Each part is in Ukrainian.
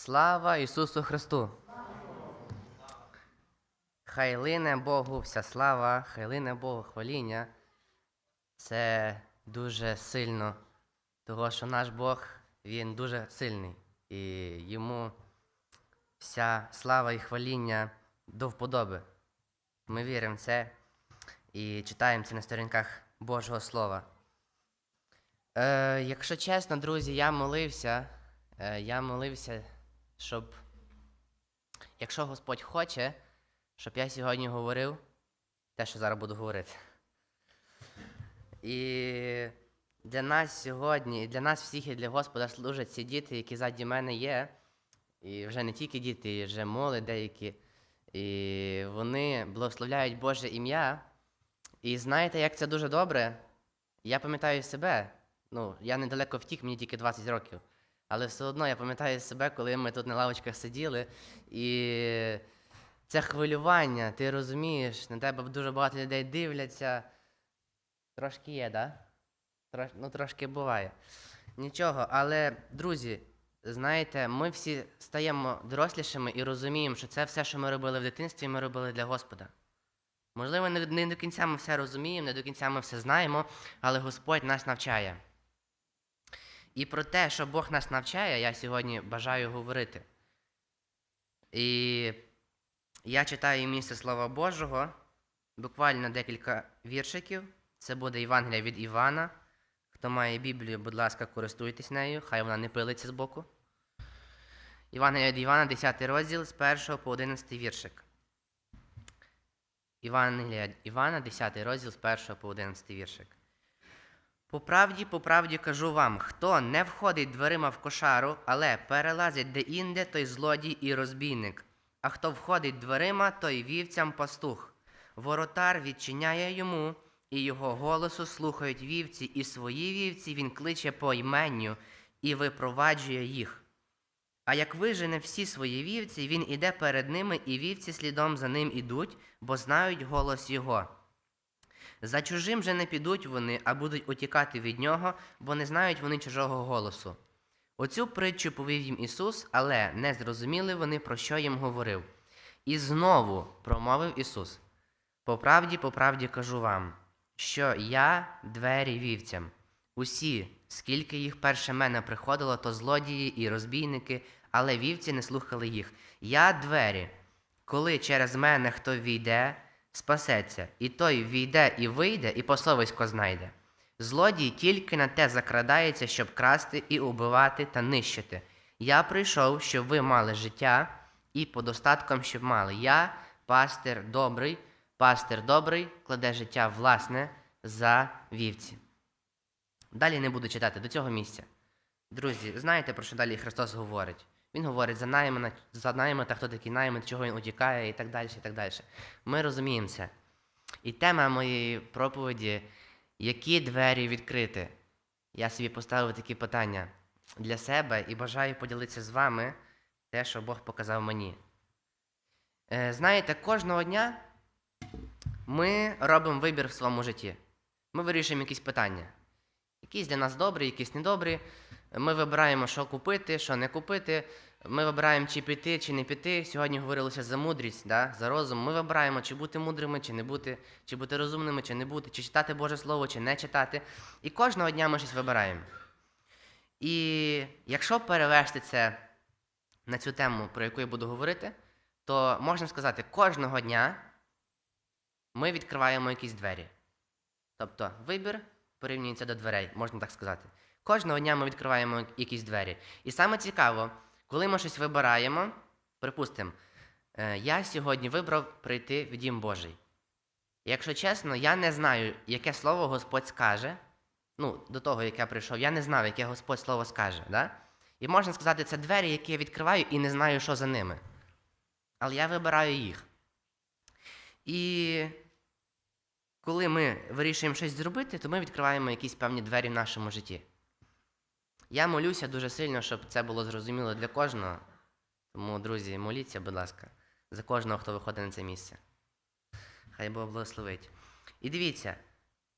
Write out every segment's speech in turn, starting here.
Слава Ісусу Христу! Хай лине Богу вся слава, хай лине Богу хваління. Це дуже сильно, того що наш Бог, Він дуже сильний. І йому вся слава і хваління до вподоби. Ми віримо в це і читаємо це на сторінках Божого Слова. Е, якщо чесно, друзі, я молився, е, я молився, щоб, якщо Господь хоче, щоб я сьогодні говорив те, що зараз буду говорити. І для нас сьогодні, і для нас всіх, і для Господа служать ці діти, які ззаді мене є. І вже не тільки діти, і вже моли деякі. І вони благословляють Боже ім'я. І знаєте, як це дуже добре? Я пам'ятаю себе. Ну, я недалеко втік, мені тільки 20 років. Але все одно я пам'ятаю себе, коли ми тут на лавочках сиділи, і це хвилювання, ти розумієш, на тебе дуже багато людей дивляться. Трошки є? Да? ну, трошки буває. Нічого, але, друзі, знаєте, ми всі стаємо дорослішими і розуміємо, що це все, що ми робили в дитинстві, ми робили для Господа. Можливо, не до кінця ми все розуміємо, не до кінця ми все знаємо, але Господь нас навчає. І про те, що Бог нас навчає, я сьогодні бажаю говорити. І я читаю місце Слова Божого, буквально декілька віршиків. Це буде Євангелія від Івана. Хто має Біблію, будь ласка, користуйтесь нею, хай вона не пилиться з боку. Євангелія від Івана, 10 розділ з 1 по 11 віршик. Євангелія Івана, 10 розділ з 1 по 11 віршик. По правді, по правді кажу вам, хто не входить дверима в кошару, але перелазить де-інде, той злодій і розбійник. А хто входить дверима, той вівцям пастух. Воротар відчиняє йому, і його голосу слухають вівці, і свої вівці він кличе по іменню і випроваджує їх. А як вижене всі свої вівці, він іде перед ними, і вівці слідом за ним ідуть, бо знають голос його. За чужим же не підуть вони, а будуть утікати від нього, бо не знають вони чужого голосу. Оцю притчу повів їм Ісус, але не зрозуміли вони, про що їм говорив. І знову промовив Ісус: По правді, по правді кажу вам, що я двері вівцям. Усі, скільки їх перше мене приходило, то злодії і розбійники, але вівці не слухали їх. Я двері. Коли через мене хто війде, спасеться, і той війде і вийде, і посовисько знайде. Злодій тільки на те закрадається, щоб красти і убивати та нищити. Я прийшов, щоб ви мали життя, і по достаткам, щоб мали. Я, пастир добрий, пастир добрий, кладе життя власне за вівці. Далі не буду читати до цього місця. Друзі, знаєте, про що далі Христос говорить? Він говорить за наймена, за наймита, хто такий наймит, чого він утікає і так далі. і так далі. Ми розуміємо це. І тема моєї проповіді які двері відкрити? Я собі поставив такі питання для себе і бажаю поділитися з вами те, що Бог показав мені. Е, знаєте, кожного дня ми робимо вибір в своєму житті. Ми вирішуємо якісь питання. Якісь для нас добрі, якісь недобрі. Ми вибираємо, що купити, що не купити. Ми вибираємо, чи піти, чи не піти. Сьогодні говорилося за мудрість, да? за розум. Ми вибираємо, чи бути мудрими, чи не бути, чи бути розумними, чи не бути, чи читати Боже Слово, чи не читати. І кожного дня ми щось вибираємо. І якщо перевести це на цю тему, про яку я буду говорити, то можна сказати, кожного дня ми відкриваємо якісь двері. Тобто вибір порівнюється до дверей, можна так сказати. Кожного дня ми відкриваємо якісь двері. І саме цікаво, коли ми щось вибираємо, припустимо, е, я сьогодні вибрав прийти в Дім Божий. Якщо чесно, я не знаю, яке слово Господь скаже. Ну, до того, як я прийшов, я не знав, яке Господь слово скаже. Да? І можна сказати, це двері, які я відкриваю і не знаю, що за ними. Але я вибираю їх. І коли ми вирішуємо щось зробити, то ми відкриваємо якісь певні двері в нашому житті. Я молюся дуже сильно, щоб це було зрозуміло для кожного. Тому, друзі, моліться, будь ласка, за кожного, хто виходить на це місце. Хай Бог благословить. І дивіться,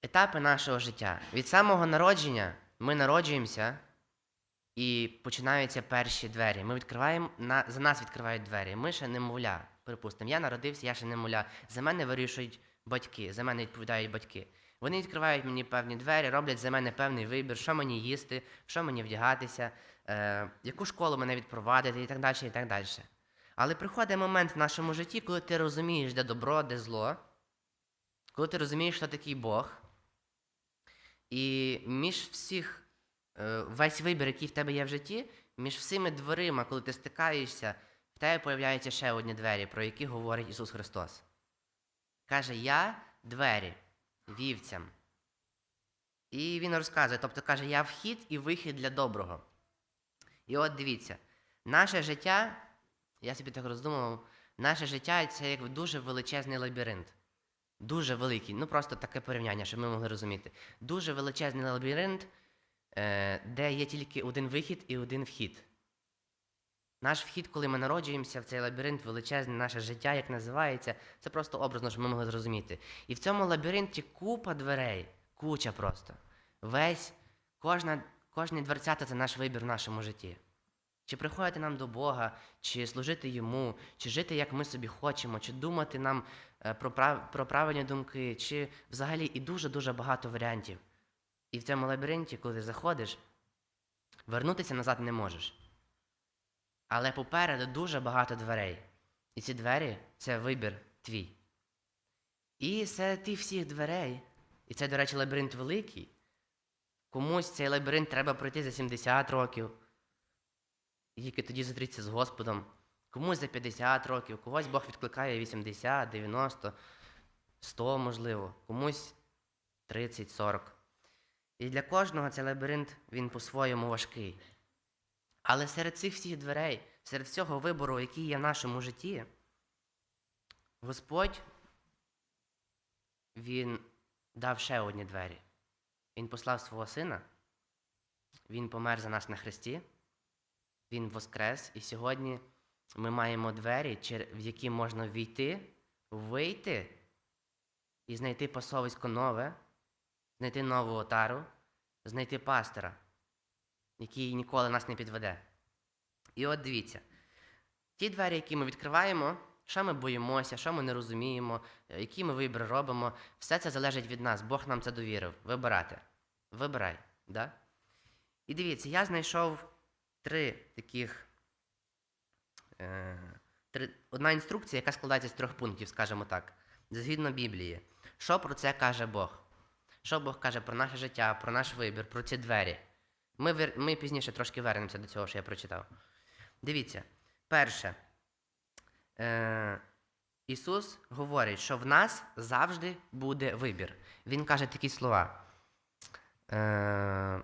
етапи нашого життя. Від самого народження ми народжуємося, І починаються перші двері. Ми відкриваємо, на, за нас відкривають двері. Ми ще немовля, припустимо. Я народився, я ще немовля. За мене вирішують батьки, за мене відповідають батьки. Вони відкривають мені певні двері, роблять за мене певний вибір, що мені їсти, що мені вдягатися, е, яку школу мене відпровадити і так далі, і так далі. Але приходить момент в нашому житті, коли ти розумієш, де добро, де зло, коли ти розумієш, що такий Бог, і між всіх, е, весь вибір, який в тебе є в житті, між всіми дверима, коли ти стикаєшся, в тебе появляються ще одні двері, про які говорить Ісус Христос. Каже, я двері вівцям. І він розказує, тобто каже, я вхід і вихід для доброго. І от дивіться, наше життя, я собі так роздумував, наше життя це як дуже величезний лабіринт. Дуже великий, ну просто таке порівняння, щоб ми могли розуміти. Дуже величезний лабіринт, е, де є тільки один вихід і один вхід. Наш вхід, коли ми народжуємося в цей лабіринт, величезне наше життя, як називається, це просто образно, щоб ми могли зрозуміти. І в цьому лабіринті купа дверей, куча просто. Весь, кожна, кожні дверцята це наш вибір в нашому житті. Чи приходити нам до Бога, чи служити Йому, чи жити, як ми собі хочемо, чи думати нам е, про, прав... про правильні думки, чи взагалі і дуже-дуже багато варіантів. І в цьому лабіринті, коли заходиш, вернутися назад не можеш. Але попереду дуже багато дверей. І ці двері це вибір твій. І серед тих всіх дверей, і це, до речі, лабіринт великий. Комусь цей лабіринт треба пройти за 70 років, тільки тоді зустрітися з Господом. Комусь за 50 років, когось Бог відкликає 80, 90, 100, можливо, комусь 30, 40. І для кожного цей лабіринт він по-своєму важкий. Але серед цих всіх дверей, серед всього вибору, який є в нашому житті, Господь Він дав ще одні двері. Він послав свого сина, Він помер за нас на хресті, Він воскрес, і сьогодні ми маємо двері, в які можна війти, вийти і знайти пасовисько нове, знайти нову отару, знайти пастора який ніколи нас не підведе. І от дивіться, ті двері, які ми відкриваємо, що ми боїмося, що ми не розуміємо, е, які ми вибір робимо, все це залежить від нас. Бог нам це довірив. Вибирати. Вибирай. Да? І дивіться, я знайшов три таких. Е, одна інструкція, яка складається з трьох пунктів, скажімо так, згідно Біблії. Що про це каже Бог? Що Бог каже про наше життя, про наш вибір, про ці двері? Ми, вер- ми пізніше трошки вернемося до цього, що я прочитав. Дивіться, перше, е, Ісус говорить, що в нас завжди буде вибір. Він каже такі слова. Е,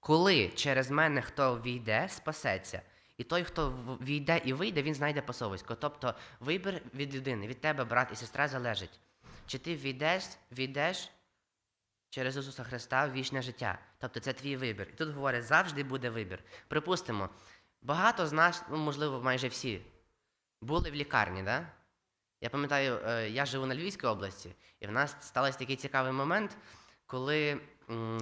коли через мене хто війде, спасеться, і той, хто війде і вийде, він знайде пасовисько. Тобто вибір від людини, від тебе, брат і сестра, залежить. Чи ти війдеш, війдеш через Ісуса Христа в вічне життя. Тобто це твій вибір. І тут говорять, завжди буде вибір. Припустимо, багато з нас, ну, можливо, майже всі, були в лікарні, да? Я пам'ятаю, е, я живу на Львівській області, і в нас стався такий цікавий момент, коли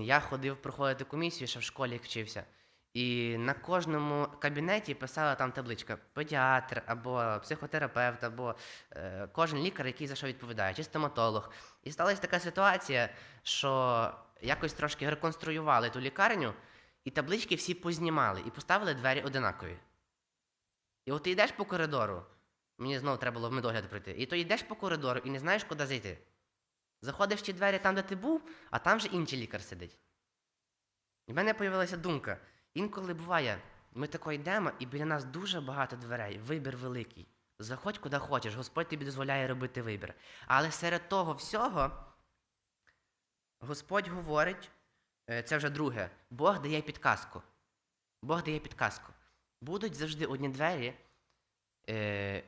я ходив проходити комісію, ще в школі вчився. І на кожному кабінеті писала там табличка педіатр або психотерапевт, або е, кожен лікар, який за що відповідає, чи стоматолог. І сталася така ситуація, що якось трошки реконструювали ту лікарню, і таблички всі познімали і поставили двері одинакові. І от ти йдеш по коридору, мені знову треба було в медогляд прийти, і то йдеш по коридору і не знаєш, куди зайти. Заходиш в ті двері там, де ти був, а там вже інший лікар сидить. І в мене з'явилася думка. Інколи буває, ми тако йдемо, і біля нас дуже багато дверей, вибір великий. Заходь куди хочеш, Господь тобі дозволяє робити вибір. Але серед того всього Господь говорить, е, це вже друге, Бог дає підказку. Бог дає підказку. Будуть завжди одні двері, е,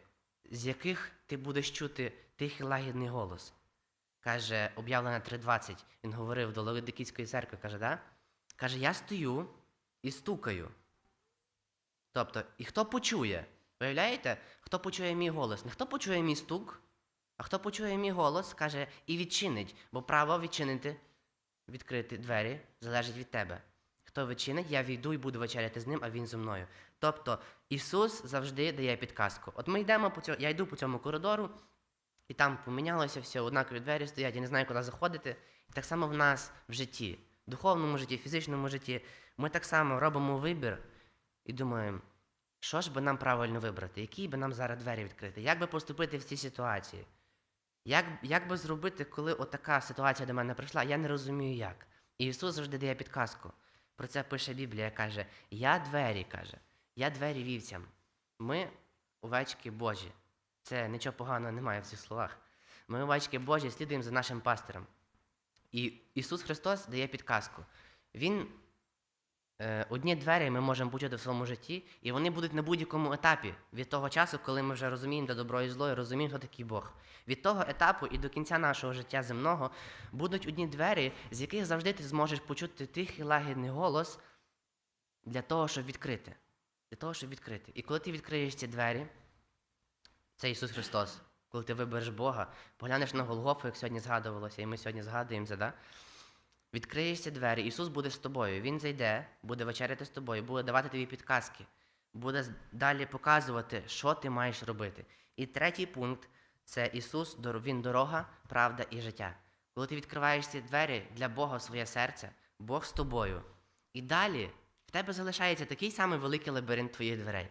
з яких ти будеш чути тихий лагідний голос. Каже, об'явлена 3.20, він говорив до Лавидикійської церкви, каже, да? Каже, я стою і стукаю. Тобто, і хто почує? Виявляєте, хто почує мій голос? Не хто почує мій стук, а хто почує мій голос, каже, і відчинить, бо право відчинити, відкрити двері залежить від тебе. Хто відчинить, я війду і буду вечеряти з ним, а він зі мною. Тобто Ісус завжди дає підказку. От ми йдемо по цьому, я йду по цьому коридору, і там помінялося все, однакові двері стоять, я не знаю, куди заходити. І так само в нас в житті, в духовному житті, в фізичному житті, ми так само робимо вибір і думаємо, що ж би нам правильно вибрати, які би нам зараз двері відкрити, як би поступити в цій ситуації. Як, як би зробити, коли отака ситуація до мене прийшла, я не розумію як. І Ісус завжди дає підказку. Про це пише Біблія, каже: Я двері, каже, я двері вівцям. Ми овечки Божі. Це нічого поганого немає в цих словах. Ми овечки Божі слідуємо за нашим пастирем. І Ісус Христос дає підказку. Він одні двері ми можемо почути в своєму житті, і вони будуть на будь-якому етапі від того часу, коли ми вже розуміємо, де добро і зло, і розуміємо, хто такий Бог. Від того етапу і до кінця нашого життя земного будуть одні двері, з яких завжди ти зможеш почути тихий лагідний голос для того, щоб відкрити. Для того, щоб відкрити. І коли ти відкриєш ці двері, це Ісус Христос. Коли ти вибереш Бога, поглянеш на Голгофу, як сьогодні згадувалося, і ми сьогодні згадуємо це, да? Відкриєш ці двері, Ісус буде з тобою. Він зайде, буде вечеряти з тобою, буде давати тобі підказки, буде далі показувати, що ти маєш робити. І третій пункт це Ісус, Він дорога, правда і життя. Коли ти відкриваєш ці двері для Бога в своє серце, Бог з тобою. І далі в тебе залишається такий самий великий лабіринт твоїх дверей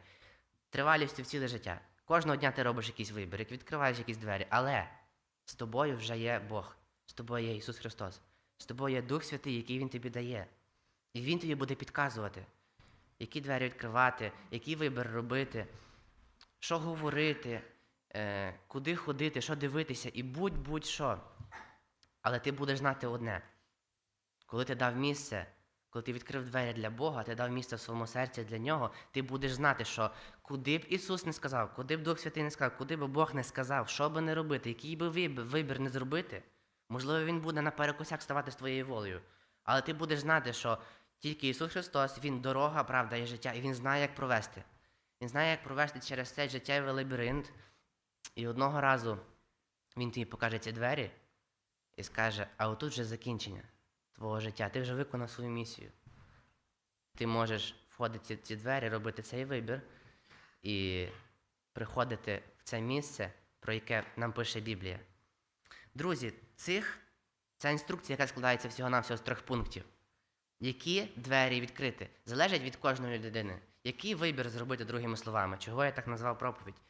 тривалістю в ціле життя. Кожного дня ти робиш якийсь вибір, відкриваєш якісь двері, але з тобою вже є Бог, з тобою є Ісус Христос, з тобою є Дух Святий, який Він тобі дає. І Він тобі буде підказувати, які двері відкривати, який вибір робити, що говорити, е, куди ходити, що дивитися, і будь-будь-що. Але ти будеш знати одне. Коли ти дав місце, коли ти відкрив двері для Бога, ти дав місце в своєму серці для нього, ти будеш знати, що куди б Ісус не сказав, куди б Дух Святий не сказав, куди б Бог не сказав, що би не робити, який би вибір, вибір не зробити, можливо, він буде наперекосяк ставати з твоєю волею. Але ти будеш знати, що тільки Ісус Христос, Він дорога, правда і життя, і Він знає, як провести. Він знає, як провести через цей життєвий лабіринт. І одного разу Він тобі покаже ці двері і скаже, а отут вже закінчення твого життя. Ти вже виконав свою місію. Ти можеш входити в ці двері, робити цей вибір і приходити в це місце, про яке нам пише Біблія. Друзі, цих, ця інструкція, яка складається всього-навсього з трьох пунктів. Які двері відкрити, залежить від кожної людини. Який вибір зробити другими словами, чого я так назвав проповідь?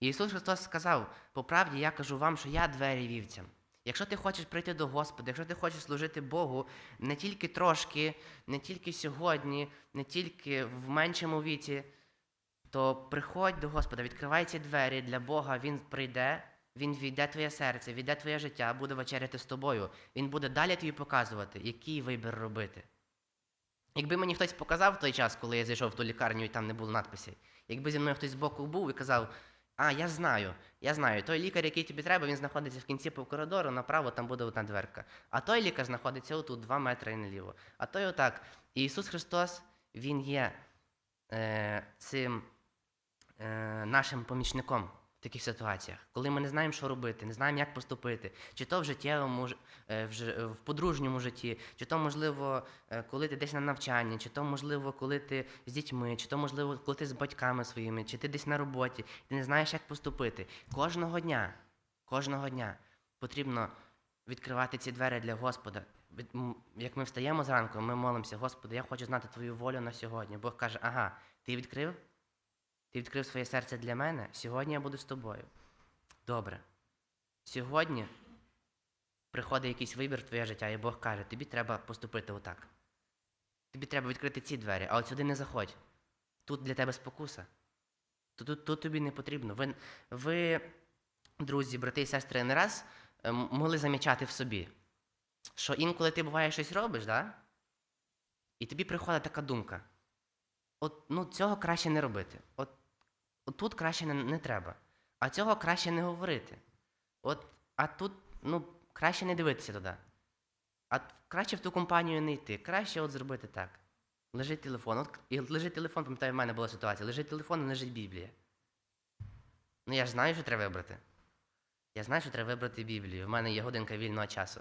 Ісус Христос сказав: по правді я кажу вам, що я двері вівцям. Якщо ти хочеш прийти до Господа, якщо ти хочеш служити Богу не тільки трошки, не тільки сьогодні, не тільки в меншому віці, то приходь до Господа, відкривай ці двері для Бога, Він прийде, Він війде твоє серце, війде твоє життя, буде вечеряти з тобою. Він буде далі тобі показувати, який вибір робити. Якби мені хтось показав той час, коли я зайшов в ту лікарню і там не було надписів, якби зі мною хтось збоку був і казав, а, я знаю, я знаю, той лікар, який тобі треба, він знаходиться в кінці по коридору, направо там буде одна дверка. А той лікар знаходиться отут, два метри наліво. А той отак. І Ісус Христос, Він є е, цим е, нашим помічником таких ситуаціях, коли ми не знаємо, що робити, не знаємо, як поступити, чи то в життєвому, е, в, подружньому житті, чи то, можливо, е, коли ти десь на навчанні, чи то, можливо, коли ти з дітьми, чи то, можливо, коли ти з батьками своїми, чи ти десь на роботі, ти не знаєш, як поступити. Кожного дня, кожного дня потрібно відкривати ці двері для Господа. Як ми встаємо зранку, ми молимося, Господи, я хочу знати Твою волю на сьогодні. Бог каже, ага, ти відкрив? Ти відкрив своє серце для мене, сьогодні я буду з тобою. Добре. Сьогодні приходить якийсь вибір в твоє життя, і Бог каже, тобі треба поступити отак. Тобі треба відкрити ці двері, а от сюди не заходь. Тут для тебе спокуса. Тут, тут, тут тобі не потрібно. Ви, ви, друзі, брати і сестри, не раз е, могли замічати в собі, що інколи ти буває щось робиш, да? і тобі приходить така думка. От ну, цього краще не робити. От тут краще не, не треба. А цього краще не говорити. От, а тут ну, краще не дивитися туди. А краще в ту компанію не йти. Краще от зробити так. Лежить телефон. От, і лежить телефон, пам'ятаю, в мене була ситуація. Лежить телефон і лежить Біблія. Ну я ж знаю, що треба вибрати. Я знаю, що треба вибрати Біблію. В мене є годинка вільного часу.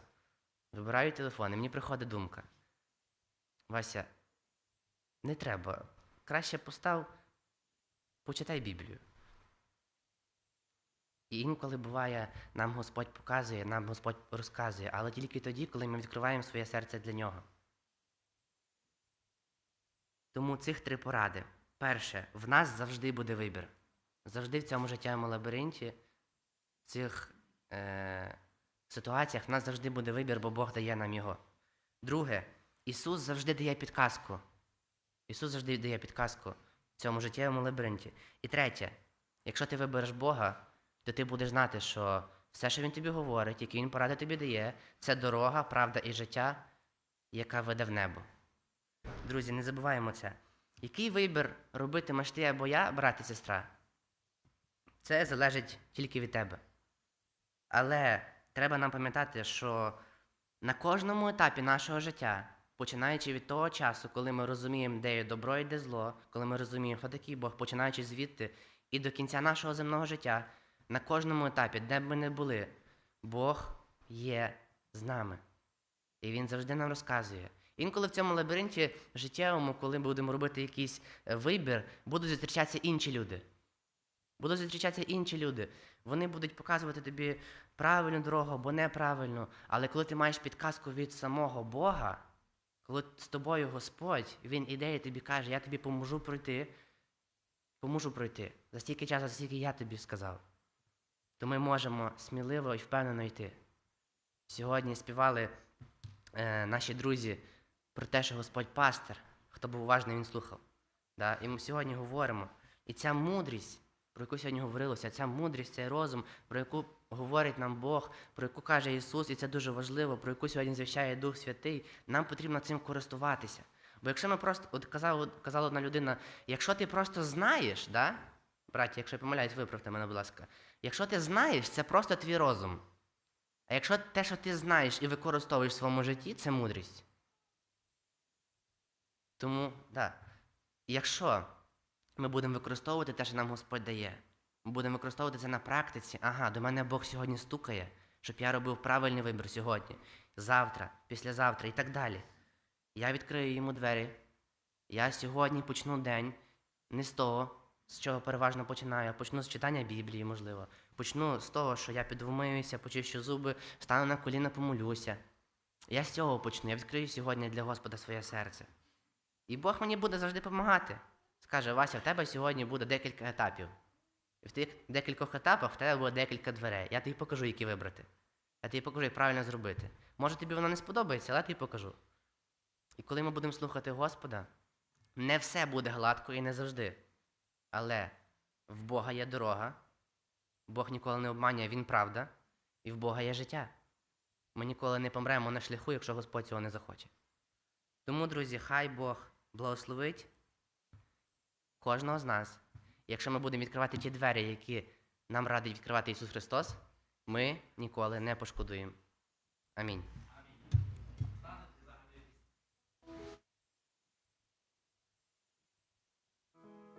Вибираю телефон, і мені приходить думка. Вася, Не треба. Краще постав, почитай Біблію. І інколи буває, нам Господь показує, нам Господь розказує, але тільки тоді, коли ми відкриваємо своє серце для нього. Тому цих три поради. Перше, в нас завжди буде вибір. Завжди в цьому життєвому лабіринті, в цих е, ситуаціях в нас завжди буде вибір, бо Бог дає нам його. Друге, Ісус завжди дає підказку. Ісус завжди дає підказку цьому життєвому лабіринті. І третє, якщо ти вибереш Бога, то ти будеш знати, що все, що Він тобі говорить, які Він поради тобі дає, це дорога, правда і життя, яка веде в небо. Друзі, не забуваємо це. Який вибір робитимеш ти або я, брат і сестра? Це залежить тільки від тебе. Але треба нам пам'ятати, що на кожному етапі нашого життя, починаючи від того часу, коли ми розуміємо, де є добро і де зло, коли ми розуміємо, хто такий Бог, починаючи звідти, і до кінця нашого земного життя, на кожному етапі, де б ми не були, Бог є з нами. І Він завжди нам розказує. Інколи в цьому лабіринті життєвому, коли будемо робити якийсь е, вибір, будуть зустрічатися інші люди. Будуть зустрічатися інші люди. Вони будуть показувати тобі правильну дорогу або неправильну. Але коли ти маєш підказку від самого Бога, коли з тобою Господь, Він іде і тобі каже, я тобі поможу пройти, поможу пройти. За стільки часу, за стільки я тобі сказав. То ми можемо сміливо і впевнено йти. Сьогодні співали е, наші друзі про те, що Господь пастир. Хто був уважний, він слухав. Да? І ми сьогодні говоримо. І ця мудрість, про яку сьогодні говорилося, ця мудрість, цей розум, про яку говорить нам Бог, про яку каже Ісус, і це дуже важливо, про яку сьогодні звіщає Дух Святий, нам потрібно цим користуватися. Бо якщо ми просто, от казала, казала одна людина, якщо ти просто знаєш, да? браті, якщо я помиляюсь, виправте мене, будь ласка. Якщо ти знаєш, це просто твій розум. А якщо те, що ти знаєш і використовуєш в своєму житті, це мудрість. Тому, да, якщо ми будемо використовувати те, що нам Господь дає, ми будемо використовувати це на практиці, ага, до мене Бог сьогодні стукає, щоб я робив правильний вибір сьогодні, завтра, післязавтра і так далі. Я відкрию йому двері. Я сьогодні почну день не з того, з чого переважно починаю, а почну з читання Біблії, можливо. Почну з того, що я підвмиюся, почищу зуби, стану на коліна, помолюся. Я з цього почну. Я відкрию сьогодні для Господа своє серце. І Бог мені буде завжди допомагати. Скаже, Вася, в тебе сьогодні буде декілька етапів. І в тих декількох етапах в тебе буде декілька дверей. Я тобі покажу, які вибрати. Я тобі покажу, як правильно зробити. Може, тобі воно не сподобається, але я тобі покажу. І коли ми будемо слухати Господа, не все буде гладко і не завжди. Але в Бога є дорога, Бог ніколи не обманює, Він правда, і в Бога є життя. Ми ніколи не помремо на шляху, якщо Господь цього не захоче. Тому, друзі, хай Бог благословить кожного з нас. Якщо ми будемо відкривати ті двері, які нам радить відкривати Ісус Христос, ми ніколи не пошкодуємо. Амінь.